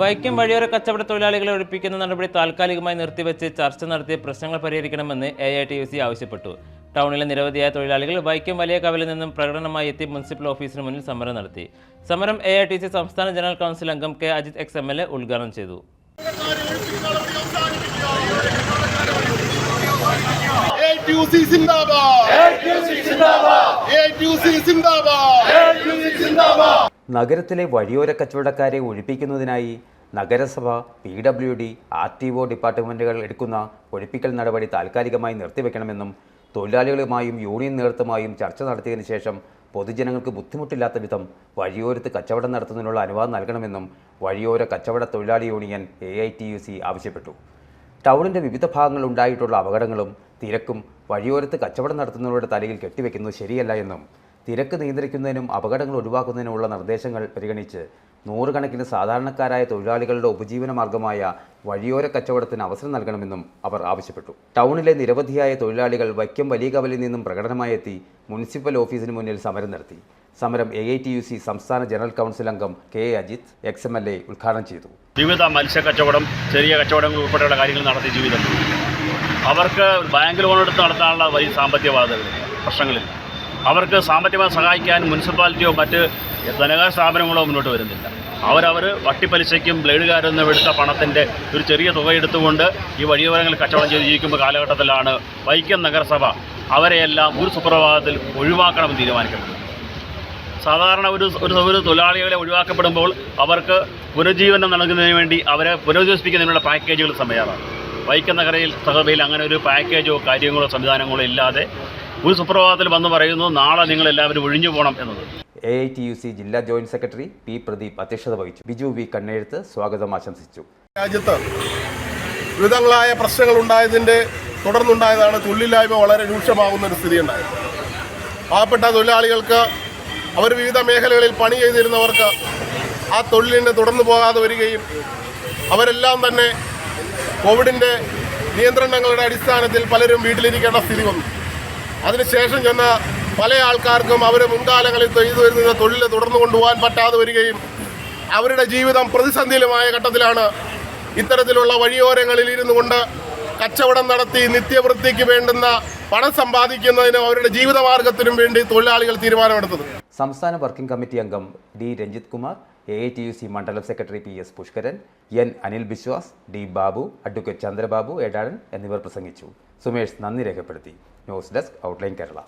വൈക്കം വഴിയോര കച്ചവട തൊഴിലാളികളെ ഒഴിപ്പിക്കുന്ന നടപടി താൽക്കാലികമായി നിർത്തിവെച്ച് ചർച്ച നടത്തി പ്രശ്നങ്ങൾ പരിഹരിക്കണമെന്ന് A I T U C ആവശ്യപ്പെട്ടു. ടൗണിലെ നിരവധിയായ തൊഴിലാളികൾ വൈക്കം വലിയ കവലിൽ നിന്നും പ്രകടനമായി എത്തി മുനിസിപ്പൽ ഓഫീസിന് മുന്നിൽ സമരം നടത്തി. സമരം എ ഐ ടി സി സംസ്ഥാന ജനറൽ കൗൺസിൽ അംഗം K Ajith ex M L A ഉദ്ഘാടനം ചെയ്തു. ജിന്ദാബാദ് നഗരത്തിലെ വഴിയോര കച്ചവടക്കാരെ ഒഴിപ്പിക്കുന്നതിനായി നഗരസഭ P W D R T O ഡിപ്പാർട്ട്മെന്റുകൾ എടുക്കുന്ന ഒഴിപ്പിക്കൽ നടപടി താൽക്കാലികമായി നിർത്തിവെക്കണമെന്നും തൊഴിലാളികളുമായും യൂണിയൻ നേതൃത്വമായും ചർച്ച നടത്തിയതിനു ശേഷം പൊതുജനങ്ങൾക്ക് ബുദ്ധിമുട്ടില്ലാത്ത വിധം വഴിയോരത്ത് കച്ചവടം നടത്തുന്നതിനുള്ള അനുവാദം നൽകണമെന്നും വഴിയോര കച്ചവട തൊഴിലാളി union A I T U C ആവശ്യപ്പെട്ടു. ടൗണിന്റെ വിവിധ ഭാഗങ്ങളിൽ ഉണ്ടായിട്ടുള്ള അപകടങ്ങളും തിരക്കും വഴിയോരത്ത് കച്ചവടം നടത്തുന്നവരുടെ തലയിൽ കെട്ടിവെക്കുന്നത് ശരിയല്ല എന്നും തിരക്ക് നിയന്ത്രിക്കുന്നതിനും അപകടങ്ങൾ ഒഴിവാക്കുന്നതിനുമുള്ള നിർദ്ദേശങ്ങൾ പരിഗണിച്ച് നൂറുകണക്കിന് സാധാരണക്കാരായ തൊഴിലാളികളുടെ ഉപജീവന മാർഗമായ വഴിയോര കച്ചവടത്തിന് അവസരം നൽകണമെന്നും അവർ ആവശ്യപ്പെട്ടു. ടൗണിലെ നിരവധിയായ തൊഴിലാളികൾ വൈക്കം വലിയ കവലിൽ നിന്നും പ്രകടനമായി എത്തി മുനിസിപ്പൽ ഓഫീസിന് മുന്നിൽ സമരം നടത്തി. സമരം A I T U C സംസ്ഥാന ജനറൽ കൗൺസിൽ അംഗം K Ajith ex M L A ഉദ്ഘാടനം ചെയ്തു. വിവിധ മത്സ്യ കച്ചവടം ചെറിയ കച്ചവടങ്ങൾ ഉൾപ്പെടെയുള്ള കാര്യങ്ങൾ നടത്തി ജീവിതം. അവർക്ക് ബാങ്ക് ലോൺ എടുത്ത് നടത്താനുള്ള വലിയ സാമ്പത്തിക ബാധ്യത പ്രശ്നങ്ങളില്ല. അവർക്ക് സാമ്പത്തികമായി സഹായിക്കാൻ മുനിസിപ്പാലിറ്റിയോ മറ്റ് ധനകാര്യ സ്ഥാപനങ്ങളോ മുന്നോട്ട് വരുന്നില്ല. അവരവർ വട്ടിപ്പലിശയ്ക്കും ബ്ലേഡുകാരിൽ നിന്ന് എടുത്ത പണത്തിന്റെ ഒരു ചെറിയ തുക എടുത്തുകൊണ്ട് ഈ വഴിയോരങ്ങളിൽ കച്ചവടം ചെയ്ത് ജീവിക്കുമ്പോൾ കാലഘട്ടത്തിലാണ് വൈക്കം നഗരസഭ അവരെയെല്ലാം ഒരു സുപ്രഭാതത്തിൽ ഒഴിവാക്കണമെന്ന് തീരുമാനിക്കുന്നത്. സാധാരണ ഒരു ഒരു തൊഴിലാളികളെ ഒഴിവാക്കപ്പെടുമ്പോൾ അവർക്ക് പുനരുജ്ജീവനം നൽകുന്നതിന് വേണ്ടി അവരെ പുനരുജ്ജീവിപ്പിക്കുന്നതിനുള്ള പാക്കേജുകൾ സമയമാണ്. വൈക്കം നഗരയിൽ സഹബയിൽ അങ്ങനെ ഒരു പാക്കേജോ കാര്യങ്ങളോ സംവിധാനങ്ങളോ ഇല്ലാതെ ഒരു സുപ്രഭാതത്തിൽ വന്ന് പറയുന്നു നാളെ നിങ്ങൾ എല്ലാവരും ഒഴിഞ്ഞു പോകണം എന്നത്. A I T U C ജില്ലാ ജോയിന്റ് സെക്രട്ടറി പി പ്രദീപ് അധ്യക്ഷത വഹിച്ചു. ബിജു വി കണ്ണെഴുത്ത് സ്വാഗതം ആശംസിച്ചു. രാജ്യത്ത് വിവിധങ്ങളായ പ്രശ്നങ്ങൾ ഉണ്ടായതിന്റെ തുടർന്നുണ്ടായതാണ് തൊഴിലില്ലായ്മ വളരെ രൂക്ഷമാകുന്ന ഒരു സ്ഥിതി ഉണ്ടായത് പാവപ്പെട്ട തൊഴിലാളികൾക്ക് അവർ വിവിധ മേഖലകളിൽ പണി ചെയ്തിരുന്നവർക്ക് ആ തൊഴിലിനെ തുടർന്നു പോകാതെ വരികയും അവരെല്ലാം തന്നെ കോവിഡിന്റെ നിയന്ത്രണങ്ങളുടെ അടിസ്ഥാനത്തിൽ പലരും വീട്ടിലിരിക്കേണ്ട സ്ഥിതി വന്നു. അതിനുശേഷം ചെന്ന പല ആൾക്കാർക്കും അവർ മുൻകാലങ്ങളിൽ ചെയ്തു വരുന്ന തൊഴിൽ തുടർന്നു കൊണ്ടുപോകാൻ പറ്റാതെ വരികയും അവരുടെ ജീവിതം പ്രതിസന്ധിയിലുമായ ഘട്ടത്തിലാണ് ഇത്തരത്തിലുള്ള വഴിയോരങ്ങളിൽ ഇരുന്നു കൊണ്ട് കച്ചവടം നടത്തി നിത്യവൃത്തിക്ക് വേണ്ടുന്ന പണം സമ്പാദിക്കുന്നതിനും അവരുടെ ജീവിതമാർഗത്തിനും വേണ്ടി തൊഴിലാളികൾ തീരുമാനമെടുത്തത്. സംസ്ഥാന വർക്കിംഗ് കമ്മിറ്റി അംഗം D Ranjith Kumar A I T U C മണ്ഡലം secretary P S Pushkaran N Anil Biswas D Babu advocate Chandrababu Edadan എന്നിവർ പ്രസംഗിച്ചു. സുമേഷ് നന്ദി രേഖപ്പെടുത്തി. News desk outline Kerala.